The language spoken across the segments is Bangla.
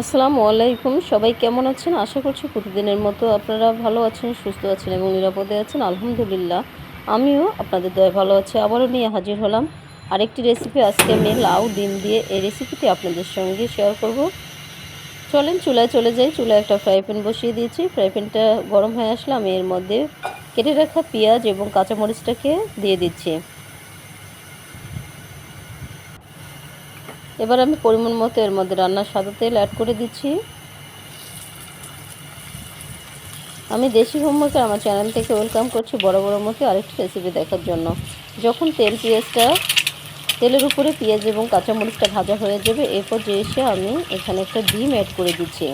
আসসালামু আলাইকুম। সবাই কেমন আছেন? আশা করছি প্রতিদিনের মতো আপনারা ভালো আছেন, সুস্থ আছেন এবং নিরাপদে আছেন। আলহামদুলিল্লাহ, আমিও আপনাদের দয়া ভালো আছি। আবারও নিয়ে হাজির হলাম আরেকটি রেসিপি আজকে আমি লাউ, ডিম দিয়ে এই রেসিপিটি আপনাদের সঙ্গে শেয়ার করব। চলেন, চুলায় চলে যাই। চুলায় একটা ফ্রাই প্যান বসিয়ে দিয়েছি। ফ্রাই প্যানটা গরম হয়ে আসলে আমি এর মধ্যে কেটে রাখা পেঁয়াজ এবং কাঁচামরিচটাকে দিয়ে দিচ্ছি। এবার আমি পরিমাণ মতো এর মধ্যে রান্নার সাদা তেল অ্যাড করে দিচ্ছি। আমি দেশি হোমওয়ার্কের আমার চ্যানেল থেকে ওয়েলকাম করছি বড় বড় মুখে আরেকটি রেসিপি দেখার জন্য। যখন তেল পেঁয়াজটা, তেলের উপরে পেঁয়াজ এবং কাঁচামরিচটা ভাজা হয়ে যাবে, এরপর যে এসে আমি এখানে একটা ডিম অ্যাড করে দিচ্ছি।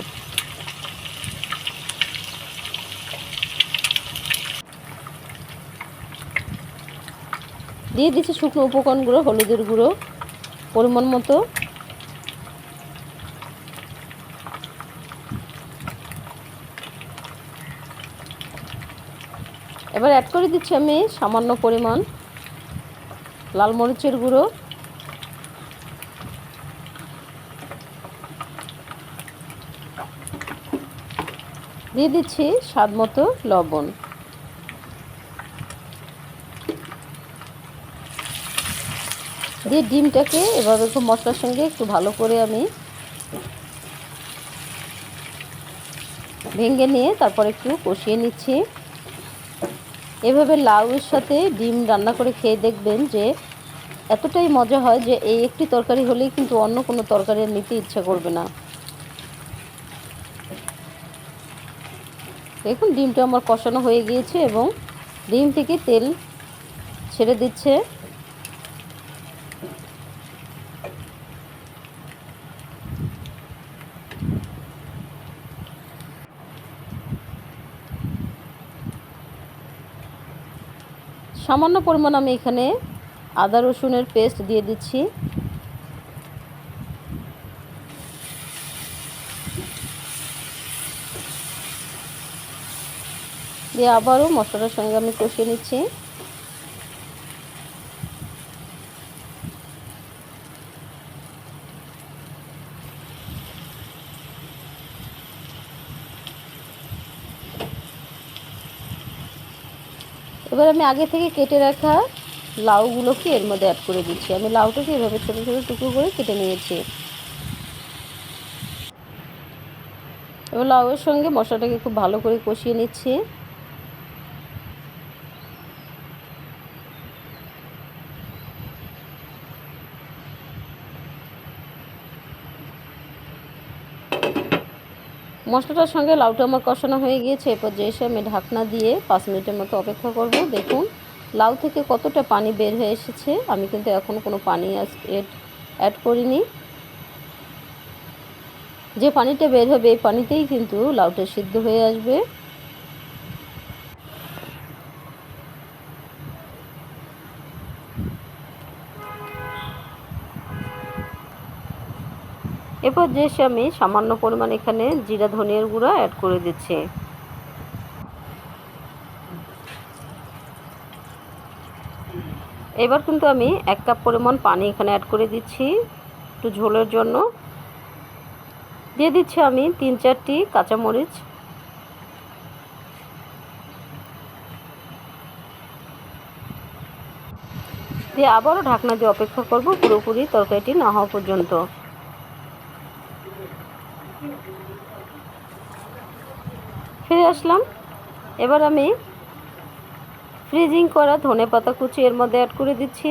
দিয়ে দিচ্ছি শুকনো উপকরণগুলো, হলুদের গুঁড়ো। পরিমাণ মতো। এবার অ্যাড করে দিচ্ছি আমি সামান্য পরিমাণ লাল মরিচের গুঁড়ো। দিয়ে দিচ্ছি স্বাদ মতো লবণ। দিয়ে ডিমটাকে এভাবে খুব মশলার সঙ্গে একটু ভালো করে আমি ভেঙে নিয়ে তারপর একটু কষিয়ে নিচ্ছি। এভাবে লাউয়ের সাথে ডিম রান্না করে খেয়ে দেখবেন যে এতটাই মজা হয় যে এই একটি তরকারি হলেই কিন্তু অন্য কোনো তরকারি নিতে ইচ্ছা করবে না। দেখুন, ডিমটা আমার কষানো হয়ে গিয়েছে এবং ডিম থেকে তেল ছেড়ে দিচ্ছে। সামান্য পরিমাণ আমি এখানে আদা রসুনের পেস্ট দিয়ে দিচ্ছি। দিয়ে আবারও মশলাটার সঙ্গে আমি কষিয়ে নিচ্ছি। এবার আমি আগে থেকে কেটে রাখা লাউগুলোকে এর মধ্যে অ্যাড করে দিচ্ছি। আমি লাউটাকে এভাবে ছোটো ছোটো টুকরো করে কেটে নিয়েছি। এবার লাউয়ের সঙ্গে মশলাটাকে খুব ভালো করে কষিয়ে নিচ্ছি। মশলাটার সঙ্গে লাউটা আমার কষানো হয়ে গিয়েছে, এরপর যে এসে আমি ঢাকনা দিয়ে পাঁচ মিনিটের মতো অপেক্ষা করব। দেখুন, লাউ থেকে কতটা পানি বের হয়ে এসেছে, আমি কিন্তু এখন কোনো পানি অ্যাড করিনি। যে পানিটা বের হবে, এই পানিতেই কিন্তু লাউটা সিদ্ধ হয়ে আসবে। এরপর যে আমি সামান্য পরিমাণ এখানে জিরা, ধনিয়ার গুঁড়া অ্যাড করে দিচ্ছি। এবার কিন্তু আমি এক কাপ পরিমাণ পানি এখানে অ্যাড করে দিচ্ছি, একটু ঝোলের জন্য। দিয়ে দিচ্ছি আমি তিন চারটি কাঁচামরিচ। দিয়ে আবারও ঢাকনা দিয়ে অপেক্ষা করব পুরোপুরি তরকারিটি না হওয়া পর্যন্ত। ফিরে আসলাম। এবার আমি ফ্রিজিং করা ধনে পাতা কুচি এর মধ্যে অ্যাড করে দিচ্ছি।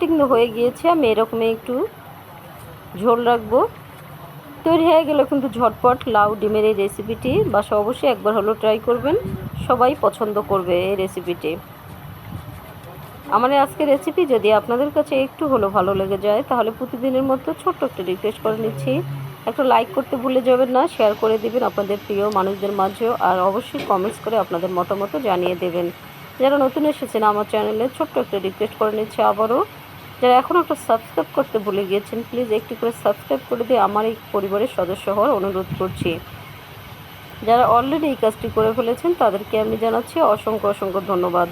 কিন্তু হয়ে গিয়েছে, আমি এরকমই একটু ঝোল রাখব। তৈরি হয়ে গেলে কিন্তু ঝটপট লাউ, ডিমের এই রেসিপিটি বাসা অবশ্যই একবার হলো ট্রাই করবেন। সবাই পছন্দ করবে এই রেসিপিটি আমার আজকের রেসিপি যদি আপনাদের কাছে একটু হলো ভালো লেগে যায়, তাহলে প্রতিদিনের মতো ছোট্ট একটা রিকোয়েস্ট করে নিচ্ছি। একটা লাইক করতে ভুলে যাবেন না শেয়ার করে দিবেন আপনাদের প্রিয় মানুষদের মাঝেও, আর অবশ্যই কমেন্টস করে আপনাদের মতামত জানিয়ে দেবেন। যারা নতুন এসেছেন আমার চ্যানেলে ছোট্ট একটা রিকোয়েস্ট করে নিচ্ছে আবারও। যারা এখনও একটা সাবস্ক্রাইব করতে ভুলে গিয়েছেন প্লিজ একটি করে সাবস্ক্রাইব করে দিয়ে আমার এই পরিবারের সদস্য হওয়ার অনুরোধ করছি। যারা অলরেডি এই কাজটি করে ফেলেছেন, তাদেরকে আমি জানাচ্ছি অসংখ্য অসংখ্য ধন্যবাদ।